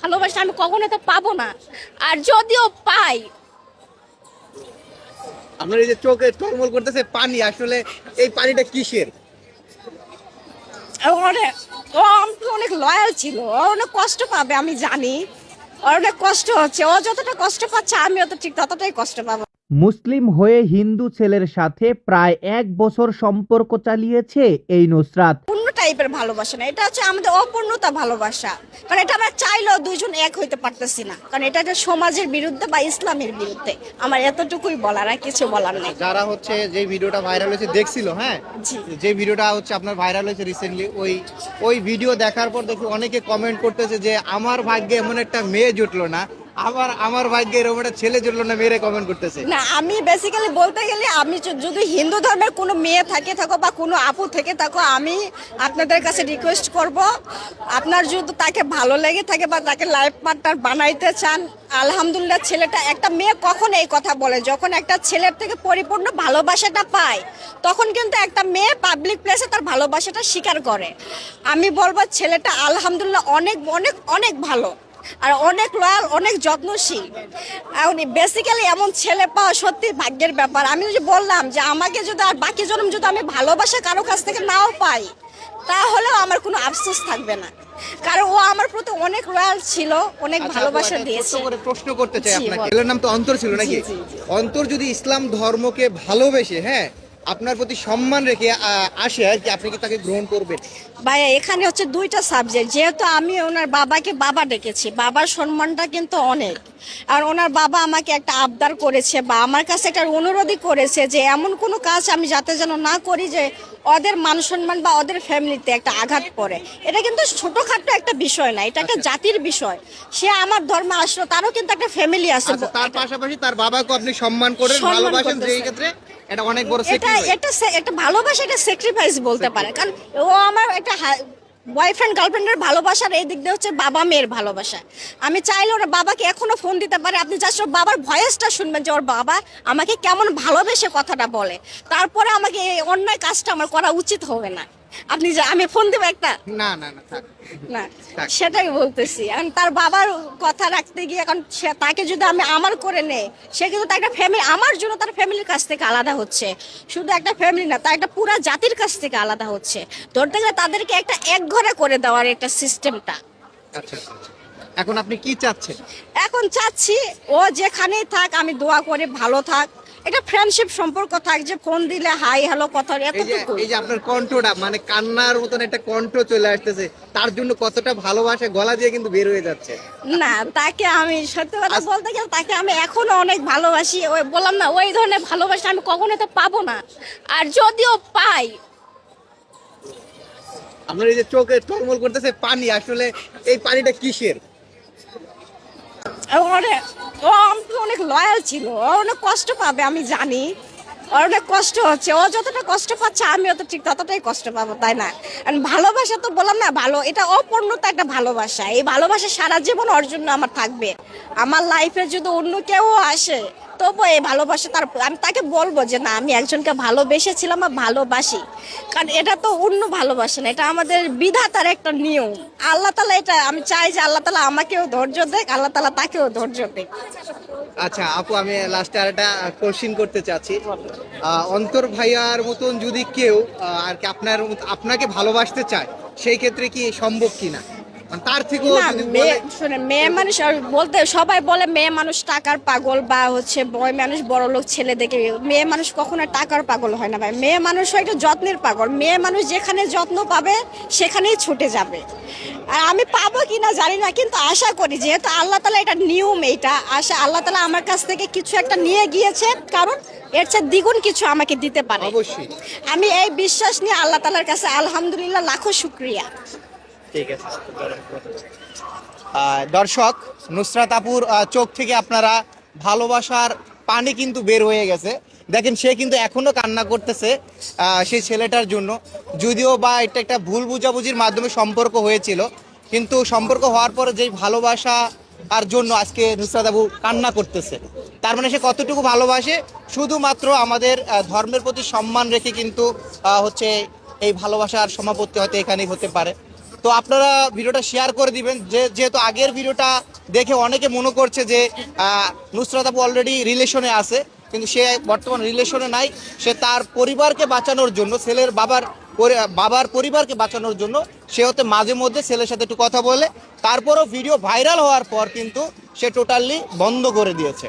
ভালোবাসা আমি কখনো তো পাবো না। আর যদিও পাই। আপনার এই যে চোখে টলমল করতেছে পানি আসলে এই পানিটা কিসের? অনেক ও আমাকে অনেক লয়াল ছিল। ও অনেক কষ্ট পাবে আমি জানি। ওর অনেক কষ্ট হচ্ছে। ও যতটা কষ্ট পাচ্ছে আমিও তো ঠিক ততটাই কষ্ট পাবো। মুসলিম হয়ে হিন্দু ছেলের সাথে প্রায় এক বছর সম্পর্ক চালিয়েছে এই নুসরাত। টাইপের ভালোবাসা না। এটা হচ্ছে আমাদের অপূর্ণতা ভালোবাসা। কারণ এটা আমরা চাইলেও দুইজন এক হইতে পারতেছি না। কারণ এটা একটা সমাজের বিরুদ্ধে বা ইসলামের বিরুদ্ধে আমার এতটুকুই বলার আর কিছু বলার নেই। যারা হচ্ছে যে ভিডিওটা ভাইরাল হয়েছে দেখছিল হ্যাঁ? যে ভিডিওটা হচ্ছে আপনার ভাইরাল হয়েছে রিসেন্টলি ওই ওই ভিডিও দেখার পর দেখি অনেকে কমেন্ট করতেছে যে আমার ভাগ্যে এমন একটা মেয়ে জুটলো না। আবার আমার ভাগ্যে এরকম একটা ছেলে জুটলো না, মেয়েরে কমেন্ট করতেছে। না, আমি বেসিক্যালি বলতে গেলে আমি যদি হিন্দু ধর্মের কোনো মেয়ে থাকে থাকো বা কোনো আপু থেকে থাকো, আমি আপনাদের কাছে রিকোয়েস্ট করব, আপনার যদি তাকে ভালো লেগে থাকে বা তাকে লাইফ পার্টনার বানাইতে চান, আলহামদুলিল্লাহ ছেলেটা, একটা মেয়ে কখন এই কথা বলে? যখন একটা ছেলের থেকে পরিপূর্ণ ভালোবাসাটা পায়, তখন কিন্তু একটা মেয়ে পাবলিক প্লেসে তার ভালোবাসাটা স্বীকার করে। আমি বলব ছেলেটা আলহামদুলিল্লাহ অনেক অনেক অনেক ভালো। আর অনেক লয়াল অনেক যত্নশীল। এখন বেসিক্যালি এমন ছেলে পাওয়া সত্যি ভাগ্যের ব্যাপার। আমি যে বললাম যে আমাকে যদি আর বাকি জন্ম যদি আমি ভালোবাসা কারও কাছ থেকে নাও পাই তাহলেও আমার কোনো আফসোস থাকবে না। কারণ ও আমার প্রতি অনেক লয়াল ছিল অনেক আচ্ছা, ভালোবাসা দিয়েছে। করে প্রশ্ন করতে চাই আপনাকে। ছেলের নাম তো অন্তর ছিল নাকি। অন্তর যদি ইসলাম ধর্মকে ভালোবেসে হ্যাঁ আপনার প্রতি সম্মান রেখে আসে আর কি আপনি কি তাকে গ্রহণ করবেন? ভাইয়া এখানে হচ্ছে দুইটা সাবজেক্ট যেহেতু আমি ওনার বাবাকে বাবা ডেকেছি বাবার সম্মানটা কিন্তু অনেক। আর ওনার বাবা আমাকে একটা আবদার করেছে বা আমার কাছে একটা অনুরোধই করেছে যে এমন কোনো কাজ আমি যাতে যেন না করি যে ওদের মান সম্মান বা ওদের ফ্যামিলিতে একটা আঘাত পড়ে। এটা কিন্তু ছোটোখাটো একটা বিষয় না এটা একটা জাতির বিষয়। সে আমার ধর্মে আসলো তারও কিন্তু একটা ফ্যামিলি আছে। আচ্ছা তার পাশাপাশি তার বাবাকে আপনি সম্মান করেন ভালোবাসেন। যেই ক্ষেত্রে এটা অনেক বড় এটা। এটা সে- ভালোবাসা এটা স্যাক্রিফাইস বলতে পারে। কারণ ও আমার একটা বয়ফ্রেন্ড গার্লফ্রেন্ডের ভালোবাসার এই দিক দিয়ে হচ্ছে বাবা মেয়ের ভালোবাসা। আমি চাইলে ওর বাবাকে এখনও ফোন দিতে পারে। আপনি জাস্ট ওর বাবার ভয়েসটা শুনবেন যে ওর বাবা আমাকে কেমন ভালোবেসে কথাটা বলে। তারপরে আমাকে এই অন্যায় কাজটা আমার করা উচিত হবে না। আপনি যে আমি ফোন দেবো একটা। না না না থাক। না সেটাই বলতেছি। এখন তার বাবার কথা রাখতে গিয়ে এখন তাকে যদি আমি আমার করে নেই সে কিন্তু তার একটা ফ্যামিলি আমার জন্য তার ফ্যামিলির কাছ থেকে আলাদা হচ্ছে। শুধু একটা ফ্যামিলি না তার একটা পুরা জাতির কাছ থেকে আলাদা হচ্ছে। ধরতে গেলে তাদেরকে একটা এক ঘরে করে দেওয়ার একটা সিস্টেমটা আচ্ছা আচ্ছা, আচ্ছা। এখন আপনি কি চাচ্ছেন? এখন চাচ্ছি ও যেখানেই থাক আমি দোয়া করে ভালো থাক। এটা ফ্রেন্ডশিপ সম্পর্ক থাক যে ফোন দিলে হাই হ্যালো কথা এতটুকু এই যে আপনার কণ্ঠটা মানে কান্নার মতন একটা কণ্ঠ চলে আসতেছে তার জন্য কতটা ভালোবাসা গলা দিয়ে কিন্তু বের হয়ে যাচ্ছে। না তাকে আমি সত্যি কথা বলতে গেলে তাকে আমি এখনও অনেক ভালোবাসি ওই বললাম না ওই ধরনের ভালোবাসা আমি কখনো তো পাবো না। আর যদিও পাই আপনার এই যে চোখে টলমল করতেছে পানি আসলে এই পানিটা কিসের? অনেক, ও অনেক লয়াল ছিল, ও অনেক কষ্ট পাবে, আমি জানি। ওর অনেক কষ্ট হচ্ছে, ও যতটা কষ্ট পাচ্ছে, আমিও তো ঠিক ততটাই কষ্ট পাবো, তাই না? ভালোবাসা তো বললাম না, ভালো, এটা অপূর্ণতা একটা ভালোবাসা। এই ভালোবাসা সারা জীবন অর্জন আমার থাকবে। আমার লাইফে যদি অন্য কেউ আসে তবু এই ভালোবাসা তার, আমি তাকে বলব যে না, আমি একজনকে ভালোবেসেছিলাম আর ভালোবাসি। কারণ এটা তো অন্য ভালোবাসা না, এটা আমাদের বিধাতার একটা নিয়ম। আল্লাহ তালা এটা, আমি চাই যে আল্লাহ তালা আমাকেও ধৈর্য দেখ, আল্লাহ তালা তাকেও ধৈর্য দেখ। আচ্ছা আপু, আমি লাস্টে আর একটা কোশ্চিন করতে চাচ্ছি। অন্তর ভাইয়ার মতন যদি কেউ আর কি আপনার আপনাকে ভালোবাসতে চায়, সেই ক্ষেত্রে কি সম্ভব কিনা? তার থেকেও শুনে মেয়ে মানুষ আর বলতে সবাই বলে মেয়ে মানুষ টাকার পাগল বা হচ্ছে বয় মানুষ বড় লোক ছেলে দেখে মেয়ে মানুষ কখনো টাকার পাগল হয় না ভাই। মেয়ে মানুষ হয় একটা যত্নের পাগল। মেয়ে মানুষ যেখানে যত্ন পাবে সেখানেই ছুটে যাবে। আর আমি পাবো কি না জানি না কিন্তু আশা করি যেহেতু আল্লাহ তালা এটা নিয়ম এইটা আশা আল্লাহ তালা আমার কাছ থেকে কিছু একটা নিয়ে গিয়েছে কারণ এর চেয়ে দ্বিগুণ কিছু আমাকে দিতে পারে। অবশ্যই। আমি এই বিশ্বাস নিয়ে আল্লাহ তালার কাছে আলহামদুলিল্লাহ লাখো শুক্রিয়া। ঠিক আছে দর্শক, নুসরাত আপুর চোখ থেকে আপনারা ভালোবাসার পানি কিন্তু বের হয়ে গেছে। দেখেন, সে কিন্তু এখনও কান্না করতেছে সেই ছেলেটার জন্য। যদিও বা এটা একটা ভুল বুঝাবুঝির মাধ্যমে সম্পর্ক হয়েছিল, কিন্তু সম্পর্ক হওয়ার পরে যেই ভালোবাসা আর জন্য আজকে নুসরাত আবু কান্না করতেছে, তার মানে সে কতটুকু ভালোবাসে? শুধুমাত্র আমাদের ধর্মের প্রতি সম্মান রেখে কিন্তু হচ্ছে এই ভালোবাসার সমাপত্তি হয়তো এখানেই হতে পারে। তো আপনারা ভিডিওটা শেয়ার করে দিবেন। যে যেহেতু আগের ভিডিওটা দেখে অনেকে মনে করছে যে নুসরাত আপু অলরেডি রিলেশনে আছে, কিন্তু সে বর্তমান রিলেশনে নাই। সে তার পরিবারকে বাঁচানোর জন্য, ছেলের বাবার বাবার পরিবারকে বাঁচানোর জন্য সে হতে মাঝে মধ্যে ছেলের সাথে একটু কথা বলে, তারপরও ভিডিও ভাইরাল হওয়ার পর কিন্তু সে টোটালি বন্ধ করে দিয়েছে।